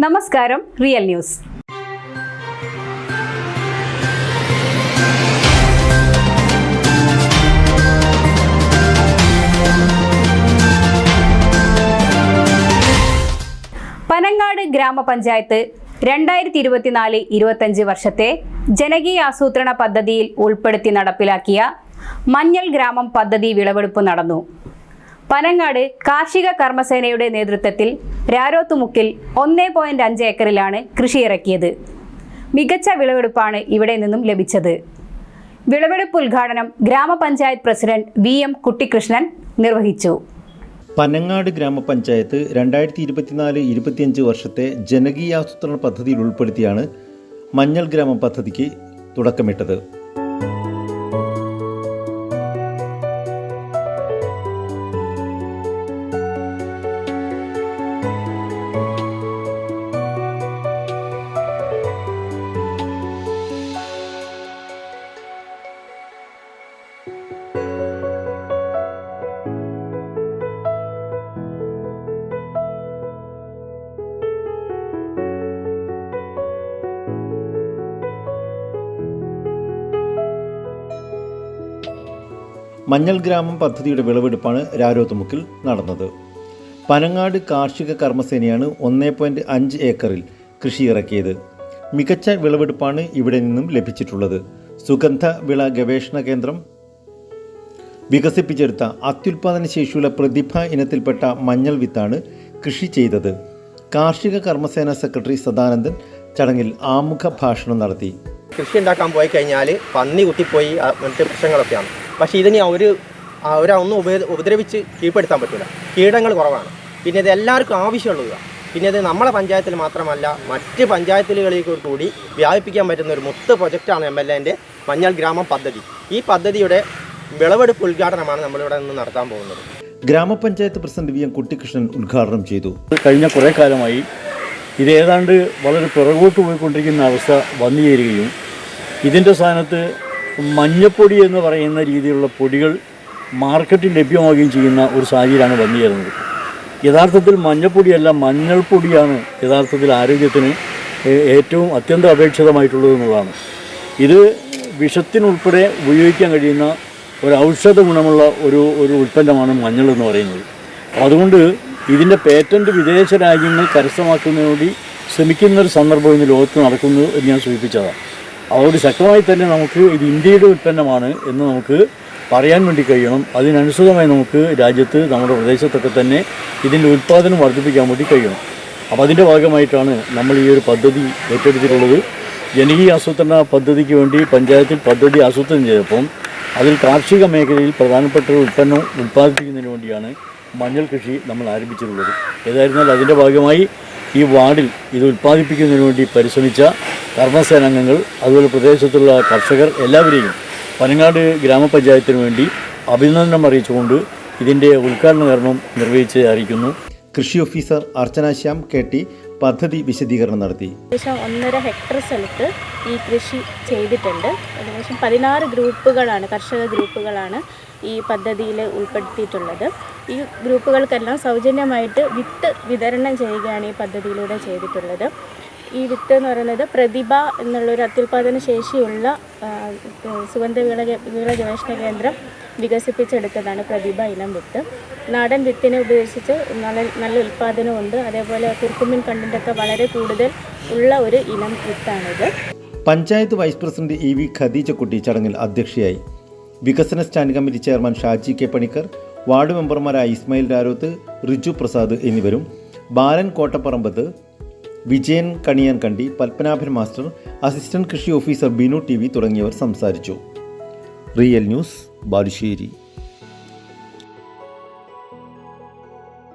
നമസ്കാരം real news. Panangad ഗ്രാമപഞ്ചായത്ത് രണ്ടായിരത്തി ഇരുപത്തിനാല് ഇരുപത്തഞ്ച് വർഷത്തെ ജനകീയ ആസൂത്രണ പദ്ധതിയിൽ ഉൾപ്പെടുത്തി നടപ്പിലാക്കിയ മഞ്ഞൾ ഗ്രാമം പദ്ധതി വിളവെടുപ്പ് നടന്നു. പനങ്ങാട് കാർഷിക കർമ്മസേനയുടെ നേതൃത്വത്തിൽ രാരോത്തുമുക്കിൽ ഒന്നേ പോയിന്റ് അഞ്ച് ഏക്കറിലാണ് കൃഷി ഇറക്കിയത് മികച്ച വിളവെടുപ്പാണ് ഇവിടെ നിന്നും ലഭിച്ചത്. വിളവെടുപ്പ് ഉദ്ഘാടനം ഗ്രാമപഞ്ചായത്ത് പ്രസിഡന്റ് വി എം കുട്ടിക്കൃഷ്ണൻ നിർവഹിച്ചു. പനങ്ങാട് ഗ്രാമപഞ്ചായത്ത് രണ്ടായിരത്തി ഇരുപത്തിനാല് ഇരുപത്തിയഞ്ച് വർഷത്തെ ജനകീയാസൂത്രണ പദ്ധതിയിൽ ഉൾപ്പെടുത്തിയാണ് മഞ്ഞൾ ഗ്രാമ പദ്ധതിക്ക് തുടക്കമിട്ടത്. മഞ്ഞൾ ഗ്രാമം പദ്ധതിയുടെ വിളവെടുപ്പാണ് രാരോത്തുമുക്കിൽ നടന്നത്. പനങ്ങാട് കാർഷിക കർമ്മസേനയാണ് ഒന്നേ പോയിന്റ് അഞ്ച് ഏക്കറിൽ കൃഷി ഇറക്കിയത്. മികച്ച വിളവെടുപ്പാണ് ഇവിടെ നിന്നും ലഭിച്ചിട്ടുള്ളത്. സുഗന്ധ വിള ഗവേഷണ കേന്ദ്രം വികസിപ്പിച്ചെടുത്ത അത്യുൽപാദന ശേഷിയുള്ള പ്രതിഭ ഇനത്തിൽപ്പെട്ട മഞ്ഞൾ വിത്താണ് കൃഷി ചെയ്തത്. കാർഷിക കർമ്മസേന സെക്രട്ടറി സദാനന്ദൻ ചടങ്ങിൽ ആമുഖ ഭാഷണം നടത്തി. കൃഷി ഉണ്ടാക്കാൻ പോയി കഴിഞ്ഞാൽ പന്നി കുത്തിപ്പോയി മറ്റ് പ്രശ്നങ്ങളൊക്കെയാണ്. പക്ഷേ ഇതിനെ ഒരു അവരൊന്നും ഉപ ഉപദ്രവിച്ച് കീഴ്പ്പെടുത്താൻ പറ്റില്ല. കീടങ്ങൾ കുറവാണ്. പിന്നെ ഇത് എല്ലാവർക്കും ആവശ്യമുള്ളതാണ് പിന്നെ ഇത് നമ്മളെ പഞ്ചായത്തിൽ മാത്രമല്ല മറ്റ് പഞ്ചായത്തുകളിൽ കൂടി വ്യാപിപ്പിക്കാൻ പറ്റുന്ന ഒരു മൊത്ത പ്രൊജക്റ്റാണ് എം എൽ എന്റെ മഞ്ഞൾ ഗ്രാമം പദ്ധതി. ഈ പദ്ധതിയുടെ വിളവെടുപ്പ് ഉദ്ഘാടനമാണ് നമ്മളിവിടെ നിന്ന് നടത്താൻ പോകുന്നത്. ഗ്രാമപഞ്ചായത്ത് പ്രസിഡന്റ് വി എം കുട്ടിക്കൃഷ്ണൻ ഉദ്ഘാടനം ചെയ്തു. കഴിഞ്ഞ കുറേ കാലമായി ഇത് ഏതാണ്ട് വളരെ പിറകോട്ട് പോയിക്കൊണ്ടിരിക്കുന്ന അവസ്ഥ വന്നു ചേരുകയും ഇതിന്റെ സ്ഥാനത്ത് മഞ്ഞപ്പൊടി എന്ന് പറയുന്ന രീതിയിലുള്ള പൊടികൾ മാർക്കറ്റിൽ ലഭ്യമാവുകയും ചെയ്യുന്ന ഒരു സാഹചര്യമാണ് വന്നു ചേരുന്നത് യഥാർത്ഥത്തിൽ മഞ്ഞപ്പൊടിയല്ല മഞ്ഞൾപ്പൊടിയാണ് യഥാർത്ഥത്തിൽ ആരോഗ്യത്തിന് ഏറ്റവും അത്യന്തം അപേക്ഷിതമായിട്ടുള്ളത് എന്നുള്ളതാണ് ഇത് വിഷത്തിനുൾപ്പെടെ ഉപയോഗിക്കാൻ കഴിയുന്ന ഒരു ഔഷധ ഗുണമുള്ള ഒരു ഒരു ഉൽപ്പന്നമാണ് മഞ്ഞൾ എന്ന് പറയുന്നത്. അതുകൊണ്ട് ഇതിന്റെ പേറ്റന്റ് വിദേശ രാജ്യങ്ങൾ കരസ്ഥമാക്കുന്നതിന് വേണ്ടി ശ്രമിക്കുന്ന ഒരു സന്ദർഭം ഇന്ന് ലോകത്ത് നടക്കുന്നു എന്ന് ഞാൻ സൂചിപ്പിച്ചതാണ്. അതുകൊണ്ട് ശക്തമായി തന്നെ നമുക്ക് ഇത് ഇന്ത്യയുടെ ഉൽപ്പന്നമാണ് എന്ന് നമുക്ക് പറയാൻ വേണ്ടി കഴിയണം. അതിനനുസൃതമായി നമുക്ക് രാജ്യത്ത് നമ്മുടെ പ്രദേശത്തൊക്കെ തന്നെ ഇതിന്റെ ഉൽപ്പാദനം വർദ്ധിപ്പിക്കാൻ വേണ്ടി കഴിയണം. അപ്പോൾ അതിന്റെ ഭാഗമായിട്ടാണ് നമ്മൾ ഈ ഒരു പദ്ധതി ഏറ്റെടുത്തിട്ടുള്ളത്. ജനകീയ ആസൂത്രണ പദ്ധതിക്ക് വേണ്ടി പഞ്ചായത്തിൽ പദ്ധതി ആസൂത്രണം ചെയ്തപ്പം അതിൽ കാർഷിക മേഖലയിൽ പ്രധാനപ്പെട്ട ഒരു ഉൽപ്പന്നം ഉൽപ്പാദിപ്പിക്കുന്നതിന് വേണ്ടിയാണ് മഞ്ഞൾ കൃഷി നമ്മൾ ആരംഭിച്ചിട്ടുള്ളത്. ഏതായിരുന്നാലും അതിന്റെ ഭാഗമായി ഈ വാർഡിൽ ഇത് ഉൽപ്പാദിപ്പിക്കുന്നതിന് വേണ്ടി പരിശ്രമിച്ച കർമ്മസേനാംഗങ്ങൾ അതുപോലെ പ്രദേശത്തുള്ള കർഷകർ എല്ലാവരെയും പനങ്ങാട് ഗ്രാമപഞ്ചായത്തിന് വേണ്ടി അഭിനന്ദനം അറിയിച്ചുകൊണ്ട് ഇതിന്റെ ഉദ്ഘാടന കർമ്മം നിർവഹിച്ച് അറിയിക്കുന്നു കൃഷി officer Archana Shyam K T പദ്ധതി വിശദീകരണം നടത്തി. ഏകദേശം ഒന്നര ഹെക്ടർ സ്ഥലത്ത് ഈ കൃഷി ചെയ്തിട്ടുണ്ട്. ഏകദേശം പതിനാറ് ഗ്രൂപ്പുകളാണ് കർഷക ഗ്രൂപ്പുകളാണ് ഈ പദ്ധതിയിൽ ഉൾപ്പെടുത്തിയിട്ടുള്ളത്. ഈ ഗ്രൂപ്പുകൾക്കെല്ലാം സൗജന്യമായിട്ട് വിത്ത് വിതരണം ചെയ്യുകയാണ് ഈ പദ്ധതിയിലൂടെ ചെയ്തിട്ടുള്ളത്. ഈ വിത്ത് എന്ന് പറയുന്നത് പ്രതിഭ എന്നുള്ളൊരു അത്യുൽപാദന ശേഷിയുള്ള സുഗന്ധ വിള വിള ഗവേഷണ കേന്ദ്രം വികസിപ്പിച്ചെടുത്തതാണ് പ്രതിഭ ഇനം വിത്ത്. നാടൻ വിത്തിനെ ഉപയോഗിച്ചിട്ട് നല്ല നല്ല ഉൽപ്പാദനമുണ്ട്. അതേപോലെ കുർക്കുമിൻ കണ്ടിന്റെയൊക്കെ വളരെ കൂടുതൽ ഉള്ള ഒരു ഇനം വിത്താണിത്. Panchayat vice president E V Khadeejakutty ചടങ്ങിൽ അധ്യക്ഷയായി. വികസന stand committee chairman Shaji K Panicker ward മെമ്പർമാരായ ഇസ്മായിൽ രാരോത്ത് റിജു പ്രസാദ് എന്നിവരും ബാലൻ കോട്ടപ്പറമ്പത്ത് വിജയൻ കണിയാൻ കണ്ടി പത്മനാഭൻ മാസ്റ്റർ അസിസ്റ്റന്റ് കൃഷി ഓഫീസർ ബിനു ടി തുടങ്ങിയവർ സംസാരിച്ചു. Real news Balussery.